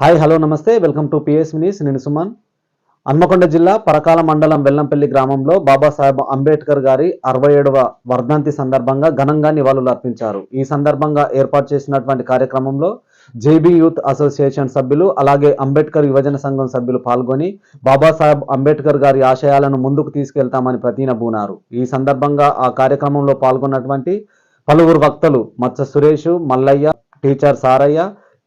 Hi hello నమస్తే. Welcome to P S minis నేను సుమన్. హన్మకొండ జిల్లా పరకాల మండలం బెల్లంపల్లి గ్రామంలో బాబాసాహెబ్ అంబేద్కర్ గారి అరవై ఏడవ వర్ధంతి సందర్భంగా ఘనంగా నివాళులు అర్పించారు. ఈ సందర్భంగా ఏర్పాటు చేసినటువంటి కార్యక్రమంలో జేబీ యూత్ అసోసియేషన్ సభ్యులు అలాగే అంబేద్కర్ యువజన సంఘం సభ్యులు పాల్గొని బాబాసాహెబ్ అంబేద్కర్ గారి ఆశయాలను ముందుకు తీసుకెళ్తామని ప్రతినబూనారు ఈ సందర్భంగా ఆ కార్యక్రమంలో పాల్గొన్నటువంటి పలువురు వక్తలు మత్స సురేష్ మల్లయ్య టీచర్ సారయ్య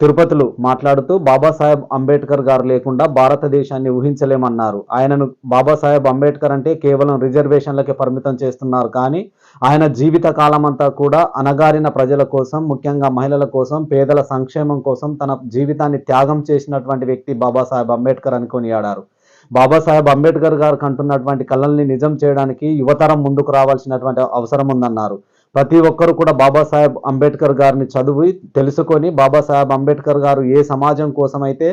తిరుపతులు మాట్లాడుతూ బాబాసాహెబ్ అంబేద్కర్ గారు లేకుండా భారతదేశాన్ని ఊహించలేమన్నారు. ఆయనను బాబాసాహెబ్ అంబేద్కర్ అంటే కేవలం రిజర్వేషన్లకే పరిమితం చేస్తున్నారు. కానీ ఆయన జీవిత కాలమంతా కూడా అణగారిన ప్రజల కోసం ముఖ్యంగా మహిళల కోసం పేదల సంక్షేమం కోసం తన జీవితాన్ని త్యాగం చేసినటువంటి వ్యక్తి బాబాసాహెబ్ అంబేద్కర్ అని కొనియాడారు. బాబాసాహెబ్ అంబేద్కర్ గారు కంటున్నటువంటి కళల్ని నిజం చేయడానికి యువతరం ముందుకు రావాల్సినటువంటి అవసరం ఉందన్నారు. ప్రతి ఒక్కరు కూడా బాబాసాహెబ్ అంబేద్కర్ గారిని చదివి తెలుసుకొని బాబాసాహెబ్ అంబేద్కర్ గారు ఏ సమాజం కోసమైతే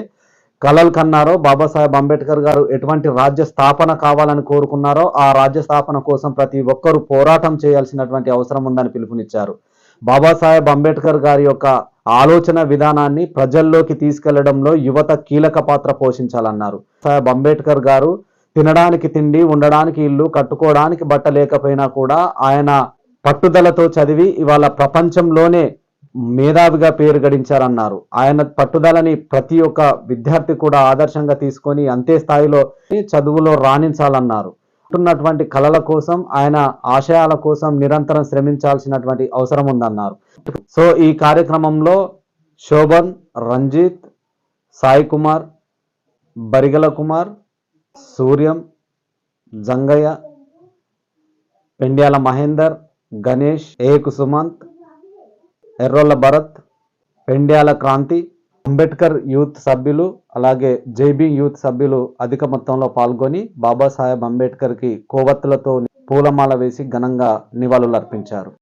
కలలు కన్నారో బాబాసాహెబ్ అంబేద్కర్ గారు ఎటువంటి రాజ్య స్థాపన కావాలని కోరుకున్నారో ఆ రాజ్య స్థాపన కోసం ప్రతి ఒక్కరూ పోరాటం చేయాల్సినటువంటి అవసరం ఉందని పిలుపునిచ్చారు. బాబాసాహెబ్ అంబేద్కర్ గారి యొక్క ఆలోచన విధానాన్ని ప్రజల్లోకి తీసుకెళ్ళడంలో యువత కీలక పాత్ర పోషించాలన్నారు. సాహెబ్ అంబేద్కర్ గారు తినడానికి తిండి ఉండడానికి ఇల్లు కట్టుకోవడానికి బట్ట లేకపోయినా కూడా ఆయన పట్టుదలతో చదివి ఇవాళ ప్రపంచంలోనే మేధావిగా పేరు గడించారన్నారు. ఆయన పట్టుదలని ప్రతి ఒక్క విద్యార్థి కూడా ఆదర్శంగా తీసుకొని అంతే స్థాయిలో చదువులో రాణించాలన్నారు. ఉన్నటువంటి కళల కోసం ఆయన ఆశయాల కోసం నిరంతరం శ్రమించాల్సినటువంటి అవసరం ఉందన్నారు. సో ఈ కార్యక్రమంలో శోభన్ రంజిత్ సాయి కుమార్ బరిగల కుమార్ సూర్యం జంగయ్య పెండ్యాల మహేందర్ గణేష్ ఏకు సుమంత్ ఎర్రోళ్ళ భరత్ పెండ్యాల క్రాంతి అంబేద్కర్ యూత్ సభ్యులు అలాగే జైబీ యూత్ సభ్యులు అధిక మొత్తంలో పాల్గొని బాబాసాహెబ్ అంబేద్కర్కి కోవత్తులతో పూలమాల వేసి ఘనంగా నివాళులర్పించారు.